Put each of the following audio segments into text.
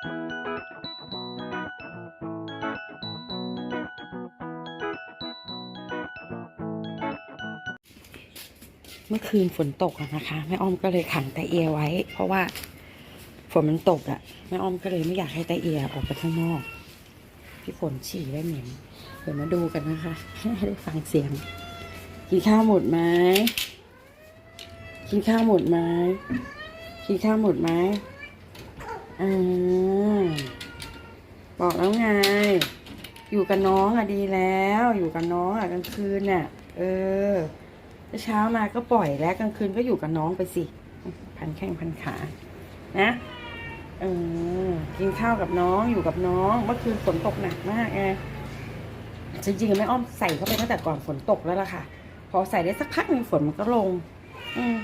เมื่อคืนฝนตกอะนะคะแม่อ้อมก็เลยขังตเอียไว้ เพราะว่าฝนมันตกอะแม่อ้อมก็เลยไม่อยากให้ตเอียออกไปข้างนอก พี่ฝนฉี่ได้เหม็นเดี๋ยวมาดูกันนะคะให้ได้ฟังเสียง กินข้าวหมดไหมกินข้าวหมดไหมกินข้าวหมดไหม อบอกแล้วไง อยู่กับน้องอะดีแล้ว อยู่กับน้องอะกลางคืนน่ะ เออเช้ามาก็ปล่อยแล้วกลางคืนก็อยู่กับน้องไปสิ พันแข้งพันขา นะเออกินข้าวกับน้องอยู่กับน้องเมื่อคืนฝนตกหนักมากไงจริงๆไม่อ้อมใส่เข้าไปตั้งแต่ก่อนฝนตกแล้วล่ะค่ะ พอใส่ได้สักพักหนึ่งฝนมันก็ลง อืม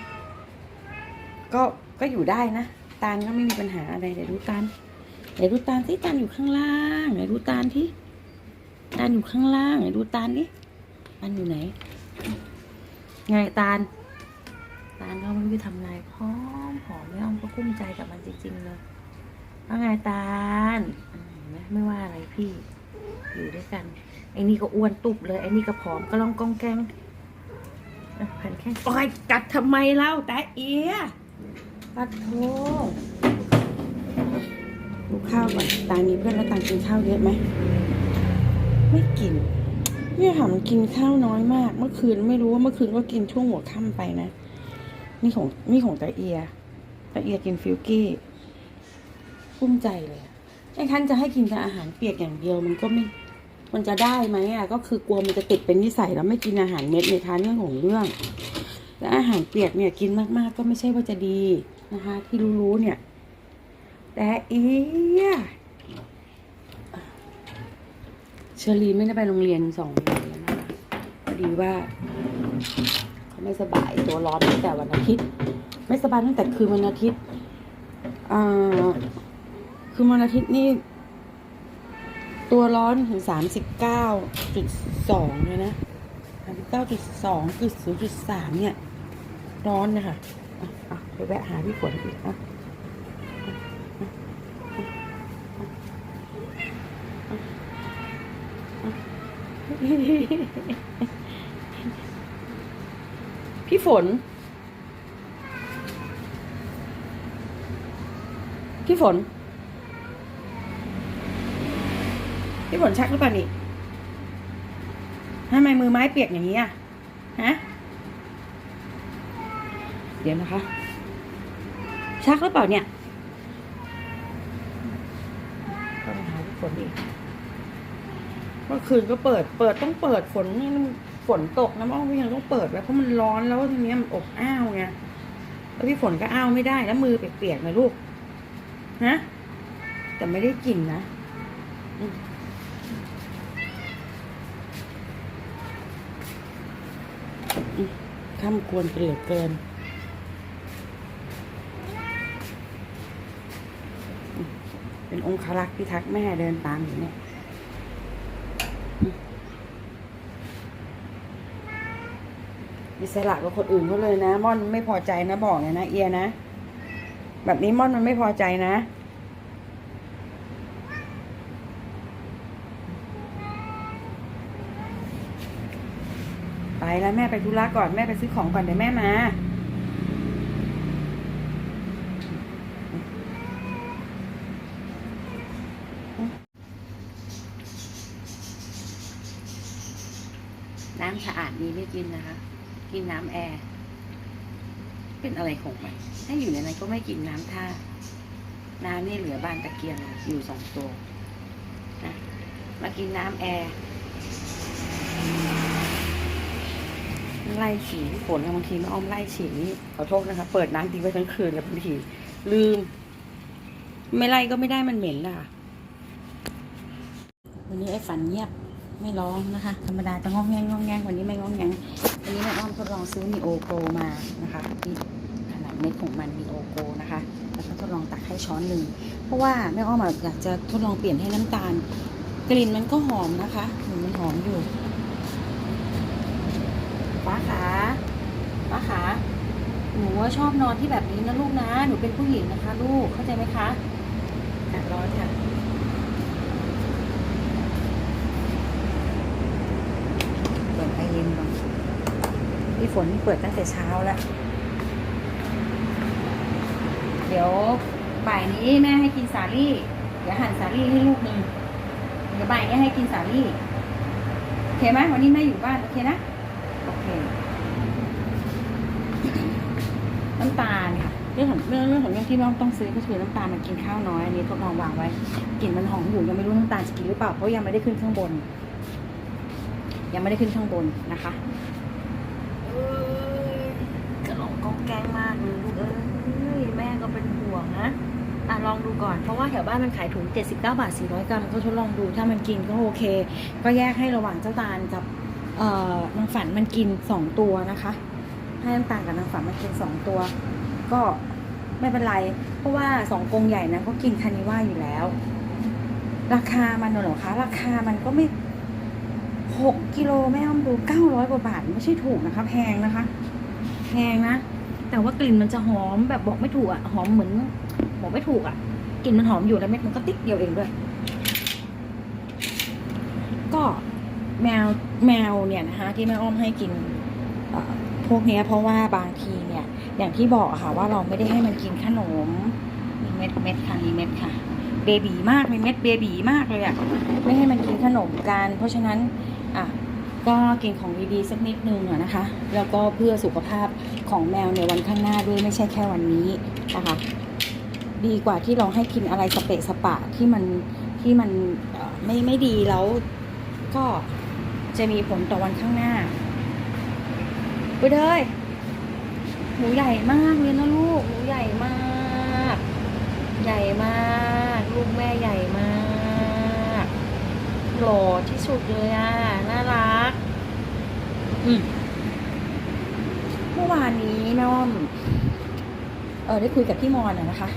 ก็ก็อยู่ได้นะ ตาลก็ไม่มีปัญหาอะไรเดี๋ยวดูตาลเดี๋ยวดูตาลที่ตาลอยู่ข้างล่างเดี๋ยวดูตาลที่ตาลอยู่ข้างล่างเดี๋ยวดูตาลนี่ตาลอยู่ไหนไงตาลตาลก็ไม่รู้จะทำอะไรพร้อมหอมไม่อ้อมก็กุ้มใจกับมันจริงๆเลยว่าไงตาลอืมเห็นไม่ว่าอะไรพี่ อยู่ด้วยกันไอ้นี่ก็อ้วนตุบเลยไอ้นี่ก็ผอมก็ลองกองแกงอะพันแข้งปล่อยกัดทำไมเล่าแต่เอีย ปัดโทดูข้าวก่อนตาลมีเพื่อนแล้วตาลกินข้าวเยอะไหม ไม่กิน เนี่ยค่ะมันกินข้าวน้อยมาก เมื่อคืนไม่รู้ว่าเมื่อคืนก็กินช่วงหัวค่ำไปนะ นี่ของนี่ของตาเอียตาเอียกินฟิลกี้ภูมิใจเลยไอ้ท่านจะให้กินแต่อาหารเปียกอย่างเดียวมันก็ไม่ มันจะได้ไหมอะ ก็คือกลัวมันจะติดเป็นนิสัยแล้วไม่กินอาหารเม็ดในทานเรื่องของเรื่องและอาหารเปียกเนี่ยกินมากๆก็ไม่ใช่ว่าจะดี นะคะ ที่รู้ๆเนี่ย แต่เอียเชอรีไม่ได้ไปโรงเรียนสองวันแล้วนะคะพอดีว่าเขาไม่สบายตัวร้อนตั้งแต่วันอาทิตย์ ไม่สบายตั้งแต่คืนวันอาทิตย์อ่าคืนวันอาทิตย์นี่ ตัวร้อนถึงสามสิบเก้าจุดสองเลยนะสามสิบเก้าจุดสองคือศูนย์จุดสามเนี่ย ร้อนนะคะ,ะะ ไปแวะหาพี่ฝนอีกอะพี่ฝน พี่ฝน พี่ฝนชักหรือเปล่านี่ทำไมมือไม้เปียกอย่างนี้อะ ฮะ เดี๋ยวนะคะ ชักหรือเปล่าเนี่ยก็ไปหาพี่ฝนอีกเมื่อคืนก็เปิด เปิดต้องเปิดฝนนี่มันฝนตกน้ำอ้อมก็ยังต้องเปิดไว้เพราะมันร้อนแล้วทีเนี้ยมันอบอ้าวไงแล้วพี่ฝนก็อ้าวไม่ได้แล้วมือเปียกๆนะลูกฮะแต่ไม่ได้กลิ่นนะอืมอืมข้ามควรกันเหลือเกินอืม เป็นองครักษ์พิทักษ์แม่เดินตามอยู่เนี่ยอิสระกับคนอื่นเขาเลยนะ ม่อนไม่พอใจนะบอกเลยนะเอียนะ แบบนี้ม่อนมันไม่พอใจนะไปแล้วแม่ไปธุระก่อนแม่ไปซื้อของก่อนเดี๋ยวแม่มา น้ำสะอาดดีไม่ กินนะคะ กินน้ำแอร์ เป็นอะไรของมันถ้าอยู่ในนั้นก็ไม่กินน้ำท่า น้ำนี่เหลือบานตะเกียงอยู่สองตัวนะมากินน้ำแอร์ไล่ฉี่ฝนบางทีมาอ้อมไล่ฉี่นี่ขอโทษนะคะ เปิดน้ำทิ้งไว้ทั้งคืนแล้วบางทีลืม ไม่ไล่ก็ไม่ได้มันเหม็นล่ะ วันนี้ไอ้ฝันเงียบ ไม่ร้องนะคะ ธรรมดาจะงองแงงงองแงงวันนี้ไม่งองแงงวันนี้แม่อ้อมทดลองซื้อมีโอโกมานะคะที่ขนาดเม็ดของมันมีโอโกนะคะแล้วก็ทดลองตักให้ช้อนหนึ่งเพราะว่าแม่อ้อมอยากจะทดลองเปลี่ยนให้น้ำตาล กลิ่นมันก็หอมนะคะกลิ่นมันหอมอยู่ป้าขาป้าขาหนูว่าชอบนอนที่แบบนี้นะลูกนะ หนูเป็นผู้หญิงนะคะ ลูกเข้าใจไหมคะอากาศร้อน ฝนเปิดตั้งแต่เช้าแล้ว เดี๋ยวบ่ายนี้แม่ให้กินสาลี่ เดี๋ยวหั่นสาลี่ให้ลูกหนึ่งเดี๋ยวบ่ายนี้ให้กินสาลี่โอเคไหมวันนี้แม่อยู่บ้านโอเคนะโอเคน้ำตาลค่ะเรื่องของเรื่องเรื่องของเรื่องที่น้องต้องซื้อก็คือน้ำตาลมันกินข้าวน้อยอันนี้ทดลองวางไว้กลิ่นมันหอมอยู่ยังไม่รู้น้ำตาลจะกินหรือเปล่าเพราะยังไม่ได้ขึ้นข้างบน ยังไม่ได้ขึ้นข้างบนนะคะ กระหลงกองแกงมากเลยลูกเอ้ยแม่ก็เป็นห่วงนะอะลองดูก่อนเพราะว่าแถวบ้านมันขายถุง 79 บาท 400 กรัม ก็ทดลองดูถ้ามันกินก็โอเค ก็แยกให้ระหว่างเจ้าตาลกับเอ่อนางฝันมันกินสองตัวนะคะ ให้น้ำตาลกับนางฝันมันกินสองตัว ก็ไม่เป็นไร เพราะว่าสองกรงใหญ่นะก็กินคานิว่าอยู่แล้ว ราคามันหรอคะราคามันก็ไม่ หกกิโลแม่อ้อมดูเก้าร้อยกว่าบาท ไม่ใช่ถูกนะคะ แพงนะคะ แพงนะ แต่ว่ากลิ่นมันจะหอมแบบบอกไม่ถูกอะหอมเหมือนบอกไม่ถูกอะกลิ่นมันหอมอยู่แล้วเม็ดมันก็ติ๊กเดียวเองด้วย ก็แมวแมวเนี่ยนะคะ ที่แม่อ้อมให้กินพวกนี้เพราะว่าบางทีเนี่ย อย่างที่บอกค่ะว่าเราไม่ได้ให้มันกินขนมมีเม็ดเม็ดค่ะมีเม็ดค่ะ เบบีมากมีเม็ดเบบีมากเลยอะไม่ให้มันกินขนมกัน เพราะฉะนั้น ก็กินของดีๆสักนิดนึงนะคะ แล้วก็เพื่อสุขภาพของแมวในวันข้างหน้าด้วยไม่ใช่แค่วันนี้นะคะ ดีกว่าที่เราให้กินอะไรสเปะสปะที่มันที่มันไม่ไม่ดีแล้วก็จะมีผลต่อวันข้างหน้าไปเลยหนูใหญ่มากเลยนะลูกหนูใหญ่มาก ใหญ่มากลูกแม่ใหญ่มากหล่อที่สุดเลยอะน่ารัก เมื่อวานนี้แม่อ้อม เออได้คุยกับพี่มอนอะนะคะ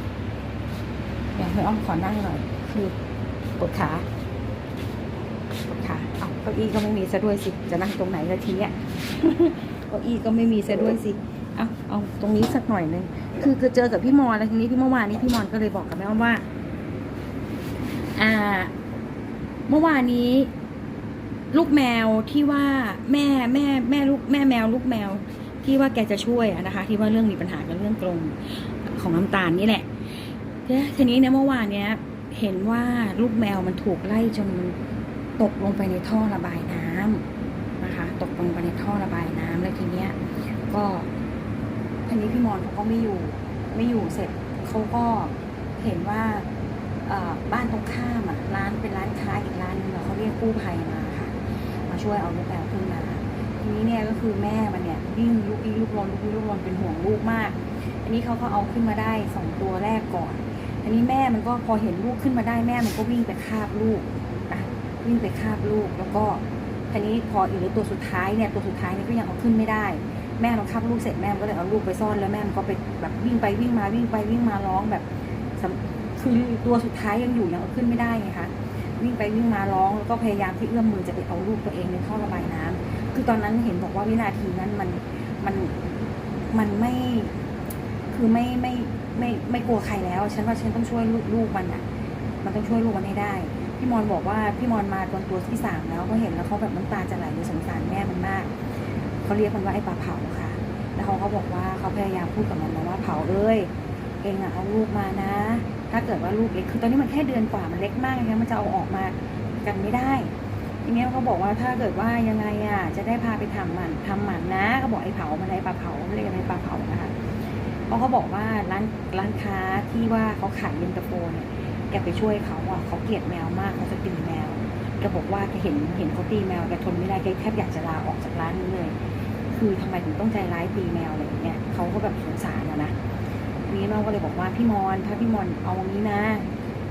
เดี๋ยวแม่อ้อมขอนั่งหน่อย คือปวดขาปวดขาเอาเก้าอี้ก็ไม่มีซะด้วยสิ จะนั่งตรงไหนละทีเนี้ยเก้าอี้ก็ไม่มีซะด้วยสิเอาเอาตรงนี้สักหน่อยหนึ่งคือคือเจอกับพี่มอนแล้วทีนี้พี่เมื่อวานนี้พี่มอนก็เลยบอกกับแม่อ้อมว่า อ่า เมื่อวานนี้ ลูกแมวที่ว่าแม่แม่แม่ลูกแม่แมว ลูกแมวที่ว่าแกจะช่วยนะคะ ที่ว่าเรื่องมีปัญหากับเรื่องกรงของน้ำตาลนี่แหละทีนี้เนี่ยเมื่อวานเนี้ยเห็นว่าลูกแมวมันถูกไล่จนมันตกลงไปในท่อระบายน้ำนะคะ ตกลงไปในท่อระบายน้ำแล้วทีเนี้ยก็ทีนี้พี่มอนเขาก็ไม่อยู่ไม่อยู่เสร็จเขาก็เห็นว่าบ้านตรงข้ามอะร้านเป็นร้านค้าอีกร้านหนึงเขาเรียกกู้ภัยมา ช่วยเอาลูกแมวขึ้นมาทีนี้เนี่ยก็คือแม่มันเนี่ยวิ่งลุกลี้ลุกลนลุกลี้ลุกลนเป็นห่วงลูกมาก อันนี้เขาก็เอาขึ้นมาได้สองตัวแรกก่อน อันนี้แม่มันก็พอเห็นลูกขึ้นมาได้แม่มันก็วิ่งไปคาบลูกนะวิ่งไปคาบลูกแล้วก็ทีนี้พออีกตัวสุดท้ายเนี่ยตัวสุดท้ายนี่ก็ยังเอาขึ้นไม่ได้ แม่มันคาบลูกเสร็จแม่มันก็เลยเอาลูกไปซ่อนแล้วแม่มันก็ไปแบบวิ่งไปวิ่งมาวิ่งไปวิ่งมาร้องแบบคือตัวสุดท้ายยังอยู่ยังเอาขึ้นไม่ได้ไงคะ วิ่งไปวิ่งมาร้องแล้วก็พยายามที่เอื้อมมือจะไปเอาลูกตัวเองในท่อระบายน้ำคือตอนนั้นเห็นบอกว่าวินาทีนั้นมันมันมันไม่คือไม่ไม่ไม่ไม่กลัวใครแล้ว ฉันว่าฉันต้องช่วยลูกลูกมันอะ มันต้องช่วยลูกมันให้ได้ พี่มอนบอกว่าพี่มอนมาตอนตัวที่สามแล้วก็เห็นแล้วเขาแบบน้ำตาจะไหลเลยสงสารแม่มันมากเขาเรียกมันว่าไอ้ปลาเผาค่ะ แล้วเขาก็บอกว่าเขาพยายามพูดกับมันนะว่าเผาเอ้ย องอะเอาลูกมานะ ถ้าเกิดว่าลูกเล็กคือตอนนี้มันแค่เดือนกว่ามันเล็กมากนะมันจะเอาออกมากันไม่ได้ทีนี้เขาบอกว่าถ้าเกิดว่ายังไงอะจะได้พาไปทำหมันทำหมันนะเขาบอกไอ้เผามันไอ้ปลาเผาเรียกอะไรปลาเผานะคะเพราะเขาบอกว่าร้านร้านค้าที่ว่าเขาขายเย็นตาโฟเนี่ยแกไปช่วยเขาอะเขาเกลียดแมวมากเขาจะตีแมวแกบอกว่าแกเห็นเห็นเขาตีแมวแกทนไม่ได้แกแทบอยากจะลาออกจากร้านนี้เลย คือทำไมถึงต้องใจร้ายตีแมวอะไรอย่างเงี้ยเขาก็แบบสงสารอะ นะทีนี้แม่ก็เลยบอกว่าพี่มอนถ้าพี่มอนเอาอย่างนี้นะ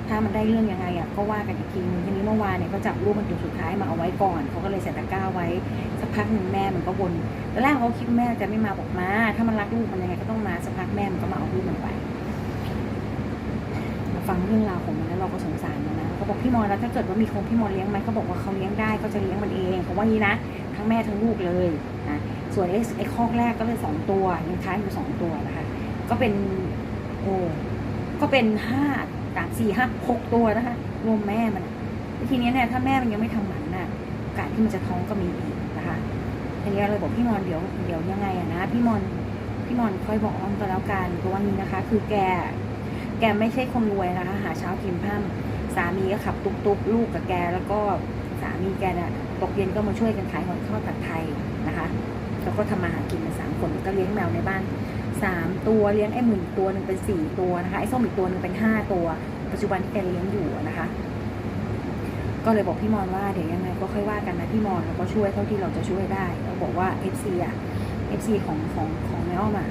ถ้ามันได้เรื่องยังไงอะก็ว่ากันอีกทีนึงทีนี้เมื่อวานเนี่ยก็จับรูปมันจุดสุดท้ายมาเอาไว้ก่อนเขาก็เลยใส่ตะกร้าไว้สักพักหนึ่งแม่มันก็วนตอนแรกเขาคิดว่าแม่จะไม่มาบอกมาถ้ามันรักลูกมันยังไงก็ต้องมาสักพักแม่มันก็มาเอาลูกมันไปฟังเรื่องราวของมันแล้วเราก็สงสารมันนะเขาบอกพี่มอนแล้วถ้าเกิดว่ามีคนพี่มอนเลี้ยงไหมเขาบอกว่าเขาเลี้ยงได้เขาจะเลี้ยงมันเองเขาว่างี้นะทั้งแม่ทั้งลูกเลยนะส่วนไอ้ไอ้คอกแรกก็เลยสองตัวยังค้างอยู่สองตัวนะคะก็เป็น โอ้ก็เป็นห้าสามสี่ห้าหกตัวนะคะ รวมแม่มันทีนี้เนี่ยถ้าแม่มันยังไม่ทำหมันน่ะโอกาสที่มันจะท้องก็มีอีกนะคะทีนี้เราเลยบอกพี่มอนเดี๋ยวเดี๋ยวยังไงอะนะพี่มอนพี่มอนค่อยบอกอ้อมก็แล้วกันเพราะวันนี้นะคะ คือแก แกไม่ใช่คนรวยนะคะ หาเช้ากินข้ามสามีก็ขับตุกตุกลูกกับแก แล้วก็สามีแกเนี่ยตกเย็นก็มาช่วยกันขายหอยทอดผัดไทยนะคะ แล้วก็ทำมาหากินกันสามคนก็เลี้ยงแมวในบ้าน สามตัวเลี้ยงไอ้หมื่นตัวหนึ่งเป็นสี่ตัวนะคะไอ้ส้มอีกตัวหนึ่งเป็นห้าตัว ปัจจุบันที่แกเลี้ยงอยู่นะคะ ก็เลยบอกพี่มอนว่าเดี๋ยวยังไงก็ค่อยว่ากันนะพี่มอนแล้วก็ช่วยเท่าที่เราจะช่วยได้เราบอกว่า FC อะ FC ของของของแม่อ้อมอะ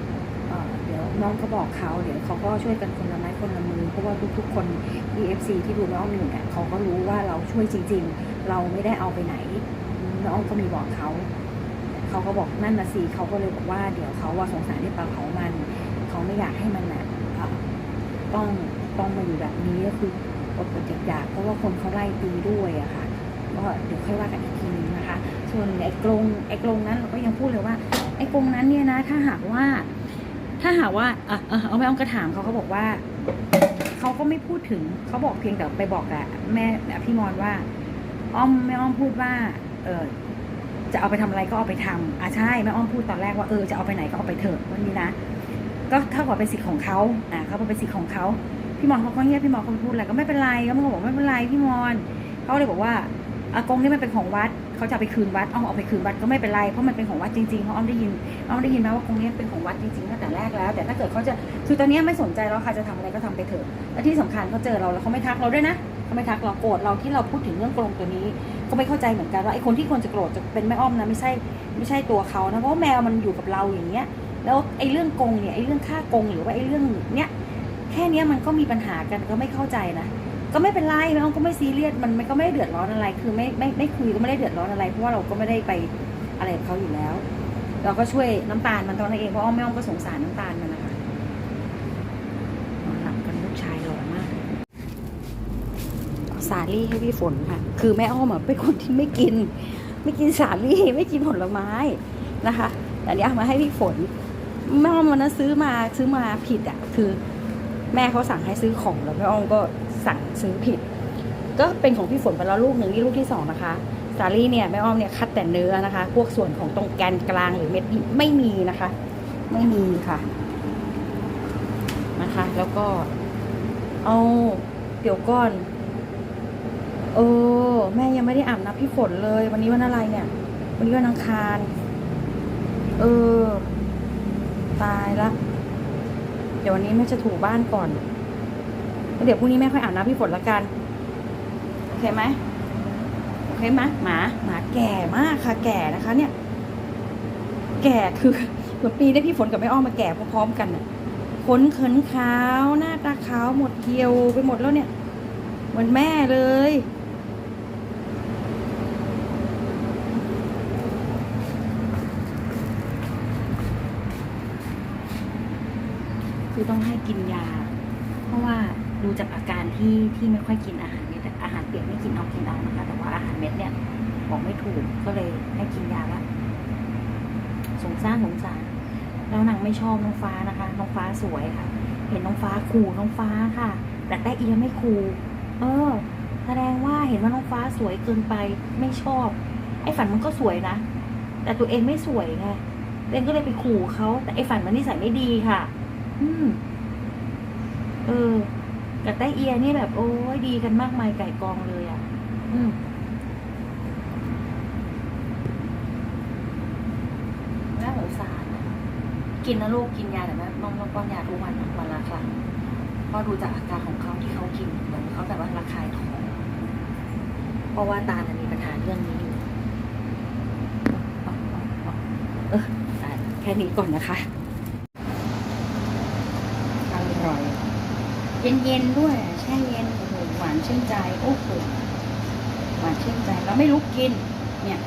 เดี๋ยวน้องก็บอกเขาเดี๋ยวเขาก็ช่วยกันคนละไม้คนละมือเพราะว่าทุกๆ คนที่ FC ที่ดูแม่อ้อมอยู่เนี่ยเขาก็รู้ว่าเราช่วยจริง ๆ เราไม่ได้เอาไปไหนแม่อ้อมก็มีบอกเขา เขาก็บอกนั่นนะสิเขาก็เลยบอกว่าเดี๋ยวเขาว่าสงสารที่ปลาเผามันเขาไม่อยากให้มันน่ะเอ่อต้องต้องมาอยู่แบบนี้ก็คืออดอดอยากๆเพราะว่าคนเขาไล่ตีด้วยอะค่ะก็เดี๋ยวค่อยว่ากันอีกทีนึงนะคะ ส่วนไอ้กรงไอ้กรงนั้นเราก็ยังพูดเลยว่า ไอ้กรงนั้นเนี่ยนะ ถ้าหากว่า ถ้าหากว่าเออเออเอาไม่เอากระถามเขาเขาบอกว่าเขาก็ไม่พูดถึงเขาบอกเพียงแต่ไปบอกกับแม่พี่มอนว่า อ้อมแม่อ้อมพูดว่า เออ จะเอาไปทำอะไรก็เอาไปทำอะใช่แม่อ้อมพูดตอนแรกว่าเออจะเอาไปไหนก็เอาไปเถอะวันนี้นะ ก็เท่ากับเป็นสิทธิ์ของเขาอะเขาเป็นสิทธิ์ของเขาพี่มอนเขาก็เงียบพี่มอนเขาพูดอะไรก็ไม่เป็นไรก็มันก็บอกไม่เป็นไรพี่มอนเขาเลยบอกว่าอากงนี่มันเป็นของวัดเขาจะไปคืนวัดอ้อมเอาไปคืนวัดก็ไม่เป็นไรเพราะมันเป็นของวัดจริงๆเพราะอ้อมได้ยินอ้อมได้ยินมาว่ากงนี้เป็นของวัดจริงๆตั้งแต่แรกแล้ว แต่ถ้าเกิดเขาจะคือตอนนี้ไม่สนใจแล้วค่ะจะทำอะไรก็ทำไปเถอะและที่สำคัญเขาเจอเราแล้วเขาไม่ทักเราด้วยนะ ไม่ทักเราโกรธเราที่เราพูดถึงเรื่องโกงตัวนี้ ก็ไม่เข้าใจเหมือนกันว่าไอ้คนที่ควรจะโกรธจะเป็นแม่อ้อมนะไม่ใช่ไม่ใช่ตัวเขานะเพราะแมวมันอยู่กับเราอย่างเงี้ย แล้วไอ้เรื่องโกงเนี่ยไอ้เรื่องค่าโกงหรือว่าไอ้เรื่องเนี้ยแค่เนี้ยมันก็มีปัญหากันก็ไม่เข้าใจนะก็ไม่เป็นไรแม่อ้อมก็ไม่ซีเรียสมันมันก็ไม่ได้เดือดร้อนอะไร คือไม่ไม่ไม่คุยก็ไม่ได้เดือดร้อนอะไร เพราะว่าเราก็ไม่ได้ไปอะไรกับเขาอยู่แล้ว เราก็ช่วยน้ำตาลมันตอนนั้นเองเพราะอ้อมแม่อ้อมก็สงสารน้ำตาลมันนะคะนอนหลับกันลูกชายหล่อมากเอา สาลี่ให้พี่ฝนค่ะ คือแม่อ้อมเป็นคนที่ไม่กิน ไม่กินสาลี่ไม่กินผลไม้นะคะแต่อันนี้เอามาให้พี่ฝนแม่อ้อมวันนั้นซื้อมาซื้อมาผิดอะคือแม่เขาสั่งให้ซื้อของแล้วแม่อ้อมก็สั่งซื้อผิด ก็เป็นของพี่ฝนไปแล้วลูกหนึ่งนี่ลูกที่สองนะคะสาลี่เนี่ยแม่อ้อมเนี่ยคัดแต่เนื้อนะคะ พวกส่วนของตรงแกนกลางหรือเม็ดไม่มีนะคะ ไม่มีค่ะนะคะ แล้วก็เอาเดี๋ยวก่อน เออ แม่ยังไม่ได้อาบน้ำพี่ฝนเลย วันนี้วันอะไรเนี่ย วันนี้วันอังคาร เออ ตายละ เดี๋ยววันนี้แม่จะถูบ้านก่อนแล้วเดี๋ยวพรุ่งนี้แม่ค่อยอาบน้ำพี่ฝนละกัน โอเคไหมโอเคไหมหมาหมาแก่มากค่ะ แก่นะคะ เนี่ย แก่คือเหมือนปีได้พี่ฝนกับแม่อ้อมมาแก่พร้อมๆกันน่ะขนเขินขาว หน้าตาขาวหมดเกลียวไปหมดแล้วเนี่ย เหมือนแม่เลย ต้องให้กินยา เพราะว่าดูจากอาการที่ที่ไม่ค่อยกินอาหารเม็ดอาหารเปียกไม่กินเอากินเอานะคะ แต่ว่าอาหารเม็ดเนี่ยบอกไม่ถูกก็เลยให้กินยาละสงสารสงสารแล้วนางไม่ชอบน้องฟ้านะคะ น้องฟ้าสวยค่ะ เห็นน้องฟ้าขู่น้องฟ้าค่ะ แต่แต่เอียไม่ขู่เออ แสดงว่าเห็นว่าน้องฟ้าสวยเกินไปไม่ชอบ ไอ้ฝันมันก็สวยนะ แต่ตัวเองไม่สวยไงเองก็เลยไปขู่เขาแต่ไอ้ฝันมันนิสัยไม่ดีค่ะ อืม เออ กับแต้เอียนี่แบบโอ้ยดีกันมากมายไก่กองเลยอะ อืมน่สงสารอะกินนะลูกกินยาแต่ว่าน้องต้องป้อนยาทุกวันนะวันละครั้งเพราะดูจากอาการของเขาที่เขากินเหมือนเขาแบบว่าระคายท้องเพราะว่าตาลน่ะมีปัญหาเรื่องนี้อยู่เออแค่นี้ก่อนนะคะ อร่อย เย็นๆด้วยแช่เย็นโอ้โหหวานชื่นใจโอ้โหหวานชื่นใจเราไม่ลุกกินเนี่ย